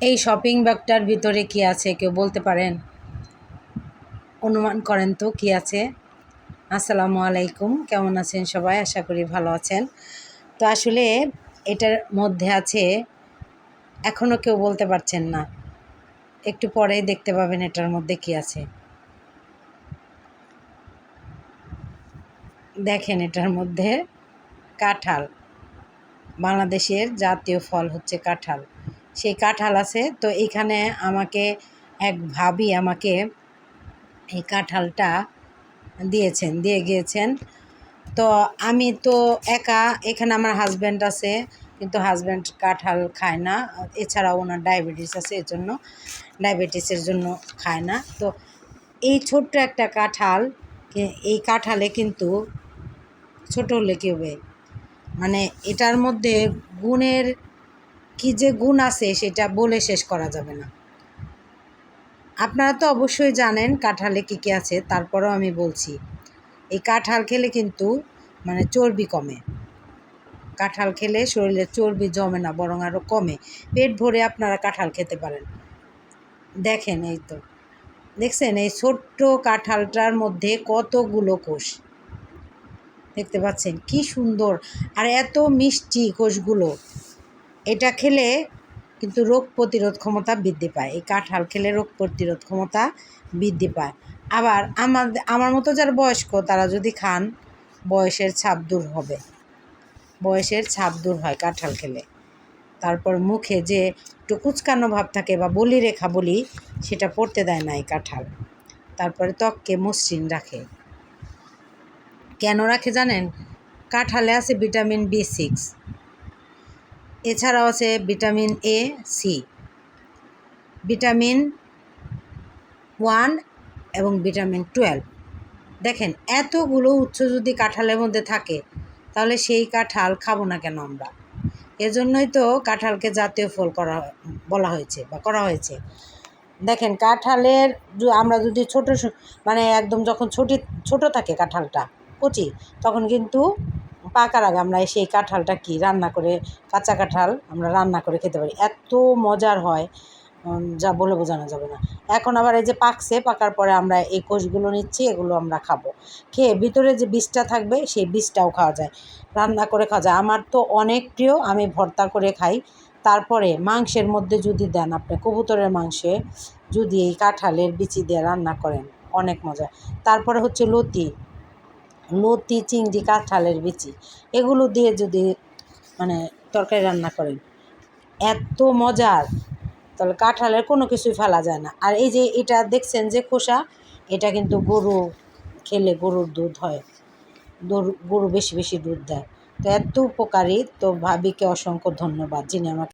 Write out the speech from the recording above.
এই শপিং ব্যাগটার ভিতরে কি আছে? কেউ বলতে পারেন? অনুমান করেন তো কি আছে? আসসালামু আলাইকুম। কেমন আছেন সবাই? আশা করি ভালো আছেন। তো আসলে এটার মধ্যে আছে এখনও কেউ বলতে পারছেন না। একটু পরেই দেখতে পাবেন এটার মধ্যে কি আছে। দেখেন এটার মধ্যে কাঁঠাল। বাংলাদেশের জাতীয় ফল হচ্ছে কাঁঠাল। সেই কাঁঠাল আছে। তো এখানে আমাকে এক ভাবি আমাকে এই কাঁঠালটা দিয়েছেন, দিয়ে গিয়েছেন। তো আমি তো একা, এখানে আমার হাজব্যান্ড আছে, কিন্তু হাজব্যান্ড কাঁঠাল খায় না। এছাড়াও ওনার ডায়াবেটিস আছে এর জন্য ডায়াবেটিসের জন্য খায় না। তো এই ছোট্ট একটা কাঁঠাল এই কাঁঠালে কিন্তু ছোট হলে কী হবে? মানে এটার মধ্যে গুণের কি যে গুণ আছে সেটা বলে শেষ করা যাবে না। আপনারা তো অবশ্যই জানেন কাঁঠালে কী কী আছে, তারপরেও আমি বলছি। এই কাঁঠাল খেলে কিন্তু মানে চর্বি কমে। কাঁঠাল খেলে শরীরে চর্বি জমে না, বরং আরও কমে। পেট ভরে আপনারা কাঁঠাল খেতে পারেন। দেখেন এই তো। দেখছেন এই ছোট্ট কাঁঠালটার মধ্যে কতগুলো কোষ? দেখতে পাচ্ছেন কি সুন্দর। আর এত মিষ্টি কোষগুলো। এটা খেলে কিন্তু রোগ প্রতিরোধ ক্ষমতা বৃদ্ধি পায়। এই কাঁঠাল খেলে রোগ প্রতিরোধ ক্ষমতা বৃদ্ধি পায়। আবার আমার আমার মতো যারা বয়স্ক, তারা যদি খান, বয়সের ছাপ দূর হবে। বয়সের ছাপ দূর হয় কাঁঠাল খেলে। তারপর মুখে যে একটু কুচকানো ভাব থাকে বা বলি রেখা বলি, সেটা পড়তে দেয় না এই কাঁঠাল। তারপরে ত্বককে মসৃণ রাখে। কেন রাখে জানেন? কাঁঠালে আছে ভিটামিন বি সিক্স। এছাড়াও আছে vitamin A C vitamin one এবং ভিটামিন টুয়েলভ। দেখেন, এতগুলো উচ্চ যদি কাঁঠালের মধ্যে থাকে, তাহলে সেই কাঁঠাল খাব না কেন আমরা? এজন্যই তো কাঁঠালকে জাতীয় ফল করা বলা হয়েছে বা করা হয়েছে। দেখেন, কাঁঠালের আমরা যদি ছোটো মানে একদম যখন ছোটি, ছোটো থাকে কাঁঠালটা, কচি, তখন কিন্তু পাকার আগে আমরা সেই কাঁঠালটা কি? রান্না করে, কাঁচা কাঁঠাল আমরা রান্না করে খেতে পারি। এত মজার হয়। যা বলে বোঝানো যাবে না। এখন আবার এই যে পাকছে, পাকার পরে আমরা এই কোষগুলো নিচ্ছি, এগুলো আমরা খাব। খেয়ে ভিতরে যে বীজটা থাকবে, সেই বীজটাও খাওয়া যায়। রান্না করে খাওয়া যায়। আমার তো অনেক প্রিয়, আমি ভর্তা করে খাই। তারপরে মাংসের মধ্যে যদি দেন আপনি, কবুতরের মাংসে যদি এই কাঁঠালের বিচি দিয়ে রান্না করেন, অনেক মজা। তারপরে হচ্ছে লতি। লতি চিংড়ি কাঁঠালের বিচি। এগুলো দিয়ে যদি মানে তরকারি রান্না করেন, এত মজার। তাহলে কাঁঠালের কোনো কিছুই ফেলা যায় না। আর এই যে এটা দেখছেন যে খোসা, এটা কিন্তু গরু খেলে গরুর দুধ হয়। গরু বেশি বেশি দুধ দেয়। তো এত উপকারী। তো ভাবিকে অসংখ্য ধন্যবাদ। যিনি আমাকে